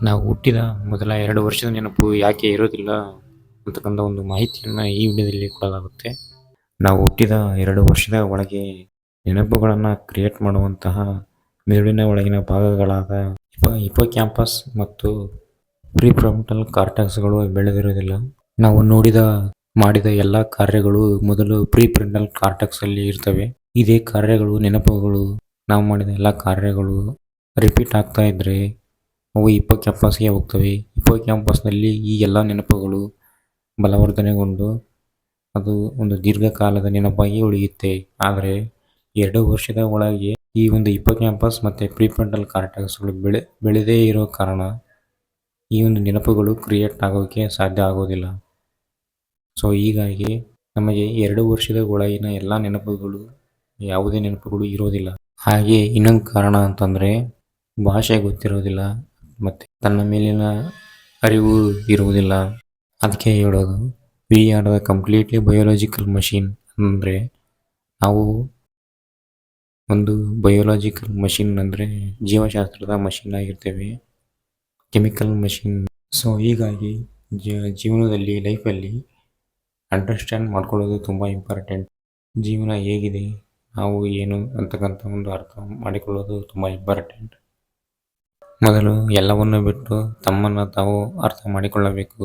ನಾವು ಹುಟ್ಟಿದ ಮೊದಲ ಎರಡು ವರ್ಷದ ನೆನಪು ಯಾಕೆ ಇರೋದಿಲ್ಲ ಅಂತಕ್ಕಂಥ ಒಂದು ಮಾಹಿತಿಯನ್ನು ಈ ವಿಡಿಯೋದಲ್ಲಿ ಕೊಡಲಾಗುತ್ತೆ. ನಾವು ಹುಟ್ಟಿದ ಎರಡು ವರ್ಷದ ಒಳಗೆ ನೆನಪುಗಳನ್ನು ಕ್ರಿಯೇಟ್ ಮಾಡುವಂತಹ ಮೆದುಳಿನ ಒಳಗಿನ ಭಾಗಗಳಾದ ಇಪ ಹಿಪೋ ಕ್ಯಾಂಪಸ್ ಮತ್ತು ಪ್ರಿಫ್ರಂಟಲ್ ಕಾರ್ಟಾಕ್ಸ್ಗಳು ಬೆಳೆದಿರೋದಿಲ್ಲ. ನಾವು ನೋಡಿದ, ಮಾಡಿದ ಎಲ್ಲ ಕಾರ್ಯಗಳು ಮೊದಲು ಪ್ರೀಪ್ರಿಂಟಲ್ ಕಾರ್ಟಕ್ಸಲ್ಲಿ ಇರ್ತವೆ. ಇದೇ ಕಾರ್ಯಗಳು, ನೆನಪುಗಳು, ನಾವು ಮಾಡಿದ ಎಲ್ಲ ಕಾರ್ಯಗಳು ರಿಪೀಟ್ ಆಗ್ತಾ ಇದ್ರೆ ಅವು ಹಿಪ್ಪೋ ಕ್ಯಾಂಪಸ್ಗೆ ಹೋಗ್ತವೆ. ಹಿಪ್ಪೋ ಕ್ಯಾಂಪಸ್ನಲ್ಲಿ ಈ ಎಲ್ಲ ನೆನಪುಗಳು ಬಲವರ್ಧನೆಗೊಂಡು ಅದು ಒಂದು ದೀರ್ಘಕಾಲದ ನೆನಪಾಗಿ ಉಳಿಯುತ್ತೆ. ಆದರೆ ಎರಡು ವರ್ಷದ ಒಳಗೆ ಈ ಒಂದು ಹಿಪ್ಪೋ ಕ್ಯಾಂಪಸ್ ಮತ್ತು ಪ್ರಿಫ್ರಂಟಲ್ ಕಾರ್ಟೆಕ್ಸ್ಗಳು ಬೆಳೆ, ಬೆಳೆದೇ ಇರೋ ಕಾರಣ ಈ ಒಂದು ನೆನಪುಗಳು ಕ್ರಿಯೇಟ್ ಆಗೋಕ್ಕೆ ಸಾಧ್ಯ ಆಗೋದಿಲ್ಲ. ಸೊ ಹೀಗಾಗಿ ನಮಗೆ ಎರಡು ವರ್ಷದ ಒಳಗಿನ ಎಲ್ಲ ನೆನಪುಗಳು, ಯಾವುದೇ ನೆನಪುಗಳು ಇರೋದಿಲ್ಲ. ಹಾಗೆ ಇನ್ನೊಂದು ಕಾರಣ ಅಂತಂದರೆ ಭಾಷೆ ಗೊತ್ತಿರೋದಿಲ್ಲ. ಮತ್ತು ತನ್ನ ಮೇಲಿನ ಅರಿವು ಇರುವುದಿಲ್ಲ. ಅದಕ್ಕೆ ಹೇಳೋದು we are the completely biological machine ಅಂದರೆ, ನಾವು ಒಂದು ಬಯೋಲಾಜಿಕಲ್ ಮಷಿನ್ ಅಂದರೆ ಜೀವಶಾಸ್ತ್ರದ ಮಷಿನ್ ಆಗಿರ್ತೇವೆ. ಕೆಮಿಕಲ್ ಮಷಿನ್ ಸೊ ಹೀಗಾಗಿ ಜೀವನದಲ್ಲಿ ಲೈಫಲ್ಲಿ ಅಂಡರ್ಸ್ಟ್ಯಾಂಡ್ ಮಾಡ್ಕೊಳ್ಳೋದು ತುಂಬ ಇಂಪಾರ್ಟೆಂಟ್ ಜೀವನ ಹೇಗಿದೆ, ನಾವು ಏನು ಅಂತಕ್ಕಂಥ ಒಂದು ಅರ್ಥ ಮಾಡಿಕೊಳ್ಳೋದು ತುಂಬ ಇಂಪಾರ್ಟೆಂಟ್ ಮೊದಲು ಎಲ್ಲವನ್ನು ಬಿಟ್ಟು ತಮ್ಮನ್ನು ತಾವು ಅರ್ಥ ಮಾಡಿಕೊಳ್ಳಬೇಕು.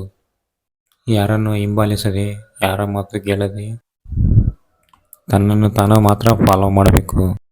ಯಾರನ್ನು ಹಿಂಬಾಲಿಸದೆ, ಯಾರ ಮಾತು ಕೇಳದೆ ತನ್ನನ್ನು ತಾನು ಮಾತ್ರ ಫಾಲೋ ಮಾಡಬೇಕು.